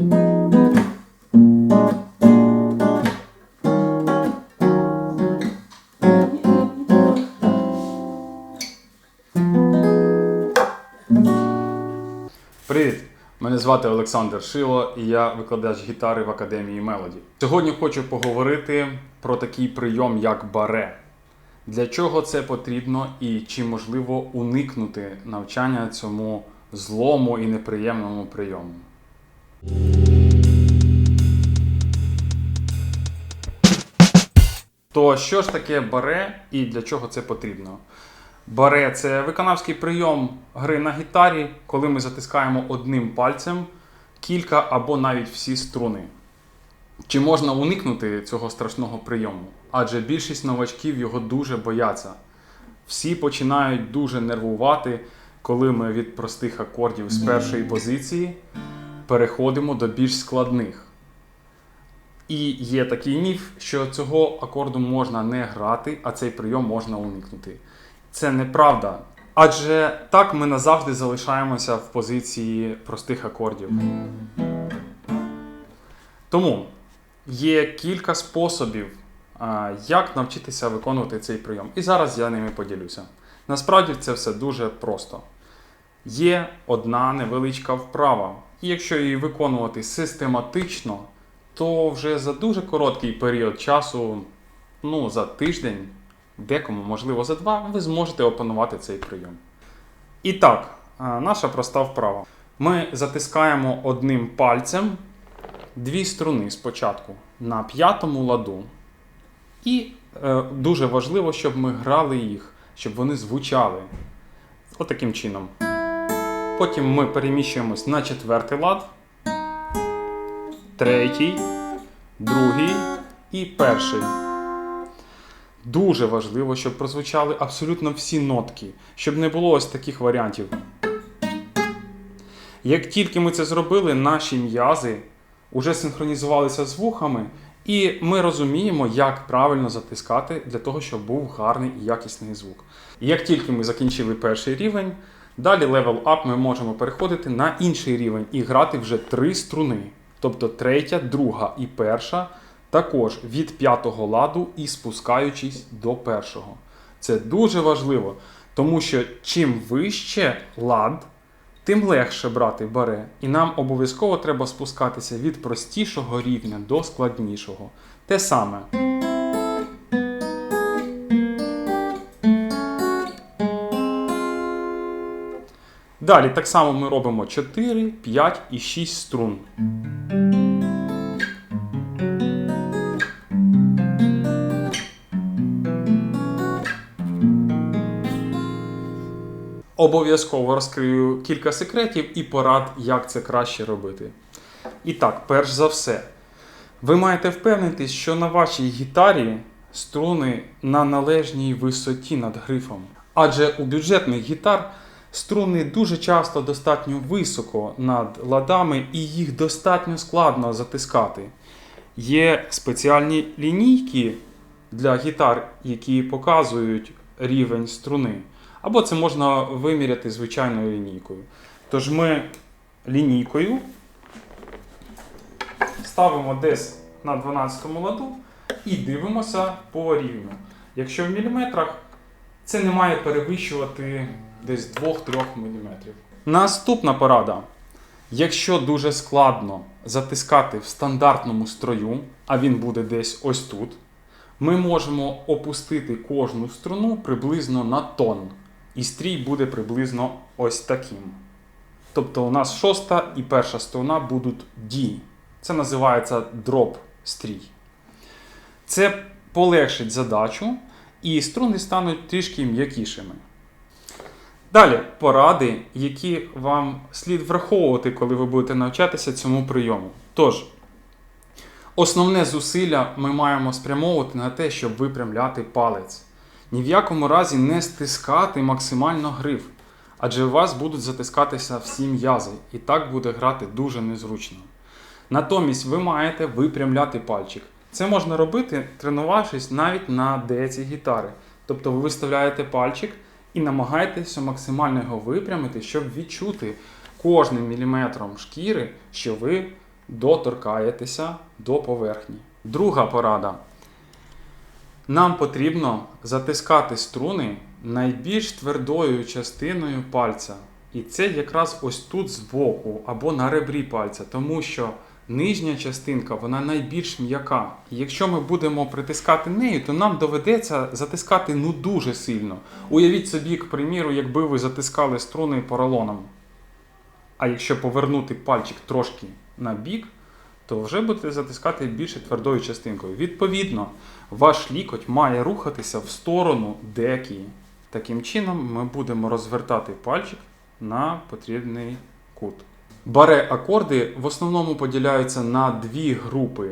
Привіт! Мене звати Олександр Шило і я викладач гітари в Академії Мелоді. Сьогодні хочу поговорити про такий прийом, як баре. Для чого це потрібно і чи можливо уникнути навчання цьому злому і неприємному прийому. То що ж таке баре і для чого це потрібно? Баре це виконавський прийом гри на гітарі, коли ми затискаємо одним пальцем кілька або навіть всі струни. Чи можна уникнути цього страшного прийому? Адже більшість новачків його дуже бояться. Всі починають дуже нервувати, коли ми від простих акордів з першої позиції переходимо до більш складних. І є такий міф, що цього акорду можна не грати, а цей прийом можна уникнути. Це неправда. Адже так ми назавжди залишаємося в позиції простих акордів. Тому є кілька способів, як навчитися виконувати цей прийом. І зараз я ними поділюся. Насправді це все дуже просто. Є одна невеличка вправа, і якщо її виконувати систематично, то вже за дуже короткий період часу, ну за тиждень, декому, можливо, за два, ви зможете опанувати цей прийом. І так, наша проста вправа. Ми затискаємо одним пальцем дві струни спочатку на п'ятому ладу. І е, дуже важливо, щоб ми грали їх, щоб вони звучали. Отаким чином. Потім ми переміщуємось на четвертий лад, третій, другий і перший. Дуже важливо, щоб прозвучали абсолютно всі нотки, щоб не було ось таких варіантів. Як тільки ми це зробили, наші м'язи вже синхронізувалися з вухами, і ми розуміємо, як правильно затискати для того, щоб був гарний і якісний звук. Як тільки ми закінчили перший рівень, далі level up ми можемо переходити на інший рівень і грати вже три струни. Тобто третя, друга і перша, також від п'ятого ладу і спускаючись до першого. Це дуже важливо, тому що чим вище лад, тим легше брати баре, і нам обов'язково треба спускатися від простішого рівня до складнішого. Те саме. Далі так само ми робимо 4, 5 і 6 струн. Обов'язково розкрию кілька секретів і порад, як це краще робити. І так, перш за все, ви маєте впевнитись, що на вашій гітарі струни на належній висоті над грифом. Адже у бюджетних гітар струни дуже часто достатньо високо над ладами і їх достатньо складно затискати. Є спеціальні лінійки для гітар, які показують рівень струни. Або це можна виміряти звичайною лінійкою. Тож ми лінійкою ставимо десь на 12 ладу і дивимося по рівню. Якщо в міліметрах, це не має перевищувати десь 2-3 мм. Наступна порада. Якщо дуже складно затискати в стандартному строю, а він буде десь ось тут, ми можемо опустити кожну струну приблизно на тон. І стрій буде приблизно ось таким. Тобто у нас шоста і перша струна будуть D. Це називається дроп стрій. Це полегшить задачу, і струни стануть трішки м'якішими. Далі поради, які вам слід враховувати, коли ви будете навчатися цьому прийому. Тож, основне зусилля ми маємо спрямовувати на те, щоб випрямляти палець. Ні в якому разі не стискати максимально гриф, адже у вас будуть затискатися всі м'язи, і так буде грати дуже незручно. Натомість ви маєте випрямляти пальчик. Це можна робити, тренувавшись навіть на деці гітари. Тобто ви виставляєте пальчик і намагаєтеся максимально його випрямити, щоб відчути кожним міліметром шкіри, що ви доторкаєтеся до поверхні. Друга порада. Нам потрібно затискати струни найбільш твердою частиною пальця. І це якраз ось тут збоку або на ребрі пальця, тому що нижня частинка вона найбільш м'яка. І якщо ми будемо притискати нею, то нам доведеться затискати ну дуже сильно. Уявіть собі, к приміру, якби ви затискали струни поролоном. А якщо повернути пальчик трошки на бік, то вже будете затискати більше твердою частинкою. Відповідно, ваш лікоть має рухатися в сторону декі. Таким чином, ми будемо розвертати пальчик на потрібний кут. Баре акорди в основному поділяються на дві групи.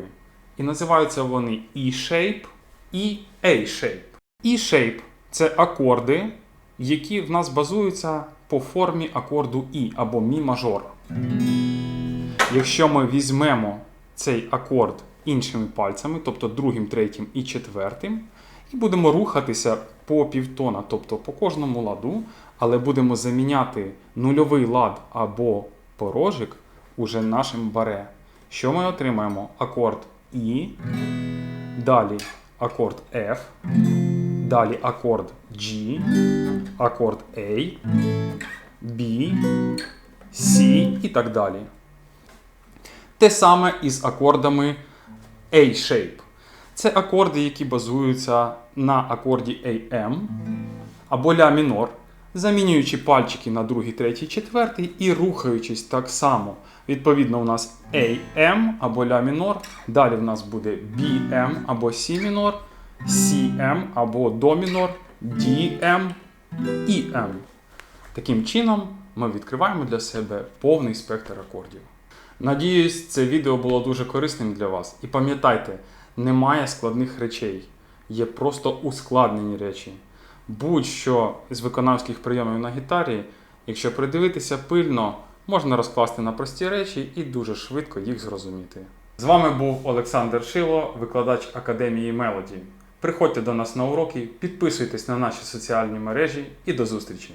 І називаються вони E-shape і A-shape. E-shape це акорди, які в нас базуються по формі акорду І або мі мажор. Якщо ми візьмемо цей акорд іншими пальцями, тобто другим, третім і четвертим, і будемо рухатися по півтона, тобто по кожному ладу, але будемо заміняти нульовий лад або порожик уже нашим баре. Що ми отримаємо? Акорд І, далі акорд F, далі акорд G, акорд A, B, C і так далі. Те саме із акордами A-shape. Це акорди, які базуються на акорді AM або ля мінор, замінюючи пальчики на другий, третій, четвертий і рухаючись так само. Відповідно, у нас AM або ля мінор, далі в нас буде BM або Си мінор, CM або до мінор, DM і. Таким чином, ми відкриваємо для себе повний спектр акордів. Надіюсь, це відео було дуже корисним для вас. І пам'ятайте, немає складних речей, є просто ускладнені речі. Будь-що з виконавських прийомів на гітарі, якщо придивитися пильно, можна розкласти на прості речі і дуже швидко їх зрозуміти. З вами був Олександр Шило, викладач Академії Мелоді. Приходьте до нас на уроки, підписуйтесь на наші соціальні мережі і до зустрічі!